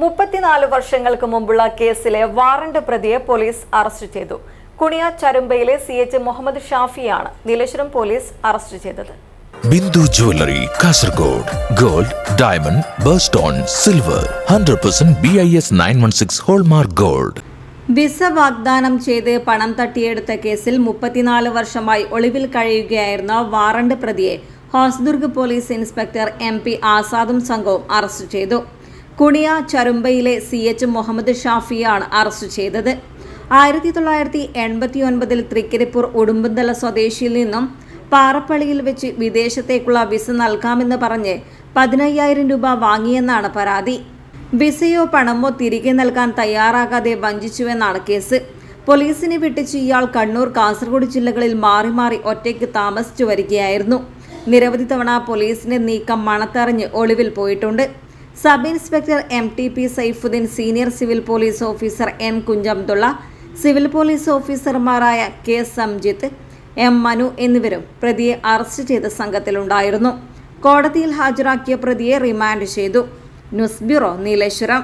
മുപ്പത്തിനാല് വർഷങ്ങൾക്ക് മുമ്പുള്ള കേസിലെ വാറണ്ട് പ്രതിയെ പോലീസ് അറസ്റ്റ് ചെയ്തു. കുണിയ ചരുമ്പയിലെ സി എച്ച് മുഹമ്മദ് ഷാഫിയാണ് നീലേശ്വരം പോലീസ് അറസ്റ്റ് ചെയ്തത്. Bindu jewellery Kasaragod gold diamond birthstone silver hundred percent B I S nine one six hallmark gold. Visa വാഗ്ദാനം ചെയ്ത് പണം തട്ടിയെടുത്ത കേസിൽ മുപ്പത്തിനാല് വർഷമായി ഒളിവിൽ കഴിയുകയായിരുന്ന വാറണ്ട് പ്രതിയെ Hosdurg police inspector M P ആസാദും സംഘവും അറസ്റ്റ് ചെയ്തു. കുണിയ ചരുമ്പയിലെ സി എച്ച് മുഹമ്മദ് ഷാഫിയാണ് അറസ്റ്റ് ചെയ്തത്. ആയിരത്തി തൊള്ളായിരത്തി എൺപത്തി ഒൻപതിൽ തൃക്കരിപ്പൂർ ഉടുമ്പന്തല സ്വദേശിയിൽ നിന്നും പാറപ്പള്ളിയിൽ വെച്ച് വിദേശത്തേക്കുള്ള വിസ നൽകാമെന്ന് പറഞ്ഞ് പതിനയ്യായിരം രൂപ വാങ്ങിയെന്നാണ് പരാതി. വിസയോ പണമോ തിരികെ നൽകാൻ തയ്യാറാകാതെ വഞ്ചിച്ചുവെന്നാണ് കേസ്. പോലീസിനെ വിട്ടിച്ച് ഇയാൾ കണ്ണൂർ കാസർഗോഡ് ജില്ലകളിൽ മാറി മാറി ഒറ്റയ്ക്ക് താമസിച്ചു വരികയായിരുന്നു. നിരവധി തവണ പോലീസിന്റെ നീക്കം മണത്തറിഞ്ഞ് ഒളിവിൽ പോയിട്ടുണ്ട്. Sub inspector M T P Saifuddin senior civil police officer N Kunhabdulla civil police ഓഫീസർമാരായ കെ സംജിത്ത് എം മനു എന്നിവരും പ്രതിയെ അറസ്റ്റ് ചെയ്ത സംഘത്തിലുണ്ടായിരുന്നു. കോടതിയിൽ ഹാജരാക്കിയ പ്രതിയെ റിമാൻഡ് ചെയ്തു. News bureau Nileshwaram.